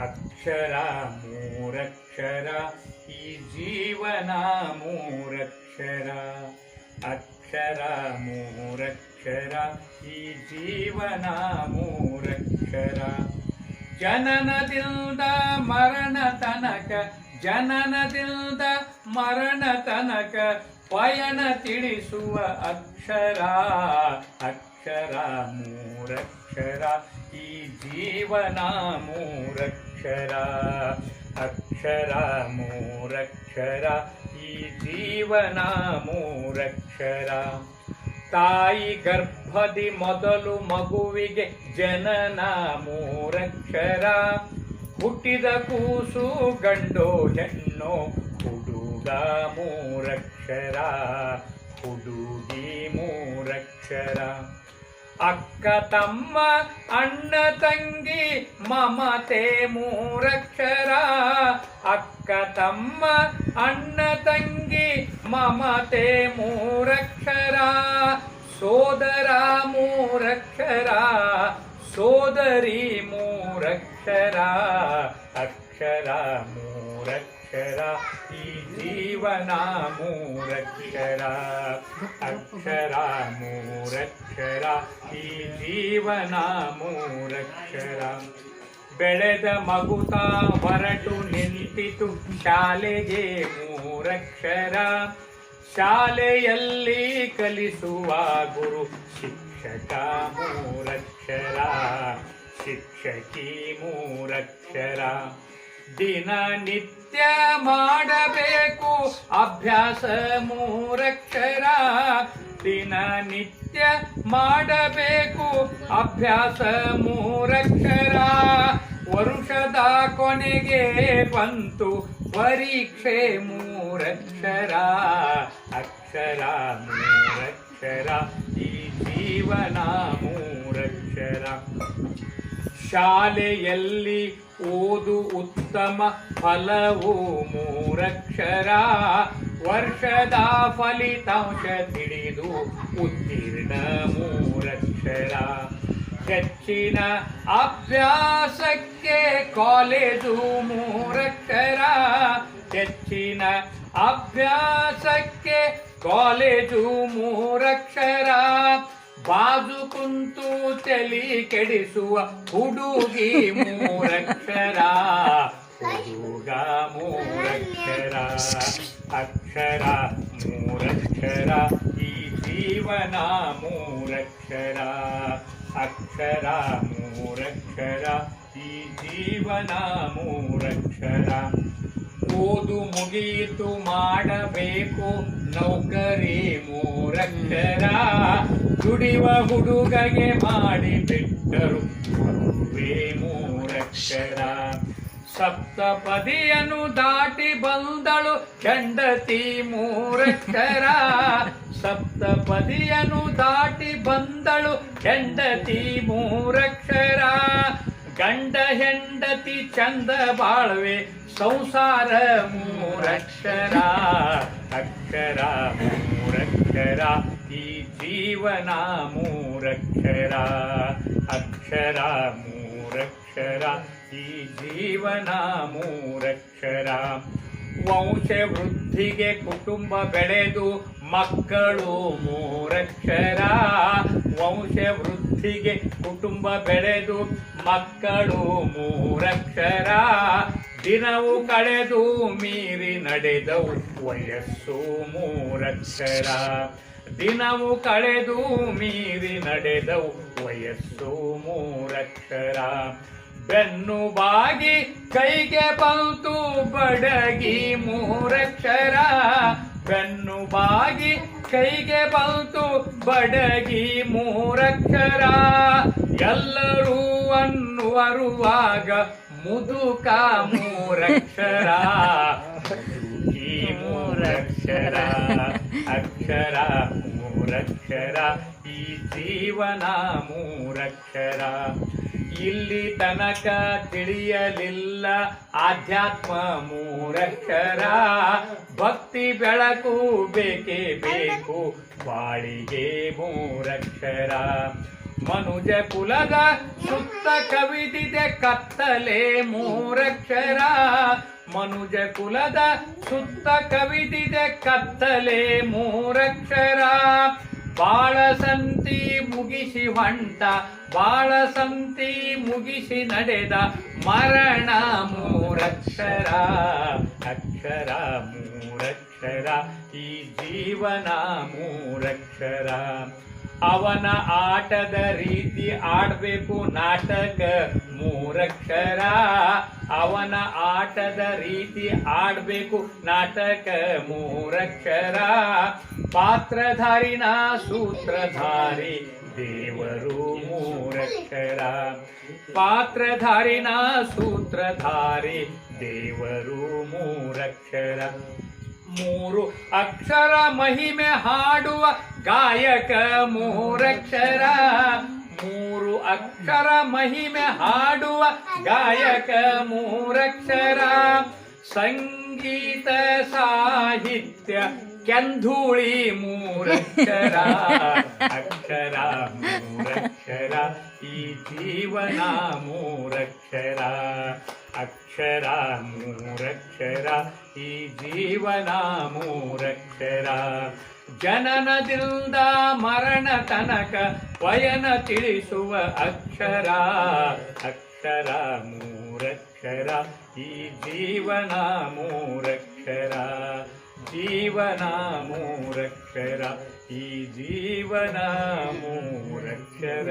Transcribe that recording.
ಅಕ್ಷರ ಮೂರಕ್ಷರ, ಈ ಜೀವನ ಮೂರಕ್ಷರ. ಅಕ್ಷರ ಮೂರಕ್ಷರ, ಈ ಜೀವನ ಮೂರಕ್ಷರ. ಜನನದಿಂದ ಮರಣ ತನಕ, ಜನನದಿಂದ ಮರಣ ತನಕ ಪಯಣ ತಿಳಿಸುವ ಅಕ್ಷರ. ಮೂರಕ್ಷರ ಈ ಜೀವನ ಮೂರಕ್ಷರ ಅಕ್ಷರ ಮೂರಕ್ಷರ ಈ ಜೀವನ ಮೂರಕ್ಷರ ತಾಯಿ ಗರ್ಭದಿ ಮೊದಲು ಮಗುವಿಗೆ ಜನನ ಮೂರಕ್ಷರ ಹುಟ್ಟಿದ ಕೂಸು ಗಂಡು ಹೆಣ್ಣು ಹುಡುಗ ಮೂರಕ್ಷರ ಹುಡುಗಿ ಮೂರಕ್ಷರ ಅಕ್ಕ ತಮ್ಮ, ಅಣ್ಣ ತಂಗಿ ಮಮತೆ ಮೂರಕ್ಷರ. ಅಕ್ಕ ತಮ್ಮ, ಅಣ್ಣ ತಂಗಿ ಮಮತೆ ಮೂರಕ್ಷರ. ಸೋದರ ಮೂರಕ್ಷರ, ಸೋದರಿ ಮೂರಕ್ಷರ, ಅಕ್ಷರ ಮೂರಕ್ಷರ. ಜೀವನ ಮೂರಕ್ಷರ ಅಕ್ಷರ ಮೂರಕ್ಷರ ಈ ಜೀವನ ಮೂರಕ್ಷರ ಬೆಳೆದ ಮಗುತ ಹೊರಟು ನಿಂತಿತು, ಶಾಲೆಗೆ ಮೂರಕ್ಷರ. ಶಾಲೆಯಲ್ಲಿ ಕಲಿಸುವ ಗುರು ಶಿಕ್ಷಕ ಮೂರಕ್ಷರ, ಶಿಕ್ಷಕಿ ಮೂರಕ್ಷರ. ದಿನನಿತ್ಯ ಮಾಡಬೇಕು ಅಭ್ಯಾಸ ಮೂರಕ್ಷರ ದಿನ ನಿತ್ಯ ಮಾಡಬೇಕು. ಅಭ್ಯಾಸ ಮೂರಕ್ಷರ ವರುಷದ ಕೊನೆಗೆ ಬಂತು. ಪರೀಕ್ಷೆ ಮೂರಕ್ಷರ, ಅಕ್ಷರ ಮೂರಕ್ಷರ, ಈ ಜೀವನ ಮೂರಕ್ಷರ. ಶಾಲೆಯಲ್ಲಿ ಓದು ಉತ್ತಮ ಫಲವು ಮೂರಕ್ಷರ ವರ್ಷದ ಫಲಿತಾಂಶ ತಿಳಿದು ಉತ್ತೀರ್ಣ ಮೂರಕ್ಷರ. ಹೆಚ್ಚಿನ ಅಭ್ಯಾಸಕ್ಕೆ ಕಾಲೇಜು ಮೂರಕ್ಷರ. ಹೆಚ್ಚಿನ ಅಭ್ಯಾಸಕ್ಕೆ ಕಾಲೇಜು ಮೂರಕ್ಷರ. ಬಾಜು ಕುಂತು ತಲಿ ಕೆಡಿಸುವ ಹುಡುಗಿ ಮೂರಕ್ಷರ. ಹುಡುಗ ಮೂರಕ್ಷರ. ಅಕ್ಷರ ಮೂರಕ್ಷರ. ಈ ಜೀವನ ಮೂರಕ್ಷರ. ಅಕ್ಷರ ಮೂರಕ್ಷರ. ಈ ಜೀವನ ಮೂರಕ್ಷರ. ಓದು ಮುಗಿಯಿತು ಮಾಡಬೇಕು. ನೌಕರಿ ಮೂರಕ್ಷರ. ದುಡಿಯುವ ಹುಡುಗಗೆ ಮಾಡಿ ಬಿಟ್ಟರು ಮೂರಕ್ಷರ. ಸಪ್ತಪದಿಯನ್ನು ದಾಟಿ ಬಂದಳು ಹೆಂಡತಿ ಮೂರಕ್ಷರ. ಸಪ್ತಪದಿಯನ್ನು ದಾಟಿ ಬಂದಳು ಹೆಂಡತಿ ಮೂರಕ್ಷರ. ಗಂಡ ಹೆಂಡತಿ ಚಂದ ಬಾಳ್ವೆ, ಸಂಸಾರ ಮೂರಕ್ಷರ. ಅಕ್ಷರ ಮೂರಕ್ಷರ. ಜೀವನ ಮೂರಕ್ಷರ ಅಕ್ಷರ ಮೂರಕ್ಷರ ಈ ಜೀವನ ಮೂರಕ್ಷರ ವಂಶ ವೃದ್ಧಿಗೆ ಕುಟುಂಬ ಬೆಳೆದು ಮಕ್ಕಳು ಮೂರಕ್ಷರ. ವಂಶ ವೃದ್ಧಿಗೆ ಕುಟುಂಬ ಬೆಳೆದು ಮಕ್ಕಳು ಮೂರಕ್ಷರ. ದಿನವು ಕಳೆದು ಮೀರಿ ನಡೆದವು ವಯಸ್ಸು ಮೂರಕ್ಷರ. ದಿನವು ಕಳೆದು ಮೀರಿ ನಡೆದವು ವಯಸ್ಸು ಮೂರಕ್ಷರ. ಬೆನ್ನು ಬಾಗಿ ಕೈಗೆ ಬಂತು ಬಡಗಿ ಮೂರಕ್ಷರ. ಬೆನ್ನು ಬಾಗಿ ಕೈಗೆ ಬಂತು ಬಡಗಿ ಮೂರಕ್ಷರ. ಎಲ್ಲರೂ ಅನ್ನುವರುವಾಗ ಮುದುಕ ಮೂರಕ್ಷರ. ಈ ಮೂರಕ್ಷರ. ಅಕ್ಷರ ಮೂರಕ್ಷರ, ಈ ಜೀವನ ಮೂರಕ್ಷರ. ಇಲ್ಲಿ ತನಕ ತಿಳಿಯಲಿಲ್ಲ ಆಧ್ಯಾತ್ಮ ಮೂರಕ್ಷರ. ಭಕ್ತಿ ಬೆಳಕು ಬೇಕೇ ಬೇಕು, ಬಾಳಿಗೆ ಮೂರಕ್ಷರ. ಮನುಜ ಕುಲದ ಸುತ್ತ ಕವಿದಿದೆ ಕತ್ತಲೆ ಮೂರಕ್ಷರ ಮನುಜ ಕುಲದ ಸುತ್ತ ಕವಿದಿದೆ ಕತ್ತಲೆ ಮೂರಕ್ಷರ. ಬಾಳಸಂತಿ ಮುಗಿಸಿ ಹೊಂಟ, ಬಾಳಸಂತಿ ಮುಗಿಸಿ ನಡೆದ ಮರಣ ಮೂರಕ್ಷರ, ಅಕ್ಷರ ಮೂರಕ್ಷರ, ಈ ಜೀವನ ಮೂರಕ್ಷರ. ಅವನ ಆಟದ ರೀತಿ ಆಡಬೇಕು ನಾಟಕ ಮೂರಕ್ಷರ. ಅವನ ಆಟದ ರೀತಿ ಆಡಬೇಕು ನಾಟಕ ಮೂರಕ್ಷರ. ಪಾತ್ರಧಾರಿನ ಸೂತ್ರಧಾರಿ ದೇವರು ಮೂರಕ್ಷರ. ಪಾತ್ರಧಾರಿನ ಸೂತ್ರಧಾರಿ ದೇವರು ಮೂರಕ್ಷರ. ಮೂರು ಅಕ್ಷರ ಮಹಿಮೆ ಹಾಡುವ ಗಾಯಕ ಮೂರಕ್ಷರ. ಮೂರು ಅಕ್ಷರ ಮಹಿಮೆ ಹಾಡುವ ಗಾಯಕ ಮೂರಕ್ಷರ. ಸಂಗೀತ ಸಾಹಿತ್ಯ ಕೆಂಧೂಳಿ ಮೂರಕ್ಷರ. ಅಕ್ಷರ ಮೂರಕ್ಷರ. ಈ ಜೀವನ ಮೂರಕ್ಷರ. ಅಕ್ಷರ ಮೂರಕ್ಷರ. ಈ ಜೀವನ ಮೂರಕ್ಷರ. ಜನನದಿಂದ ಮರಣ ತನಕ ವಯನ ತಿಳಿಸುವ ಅಕ್ಷರ ಅಕ್ಷರ ಮೂರಕ್ಷರ, ಈ ಜೀವನ ಮೂರಕ್ಷರ ಜೀವನ ಮೂರಕ್ಷರ, ಈ ಜೀವನ ಮೂರಕ್ಷರ.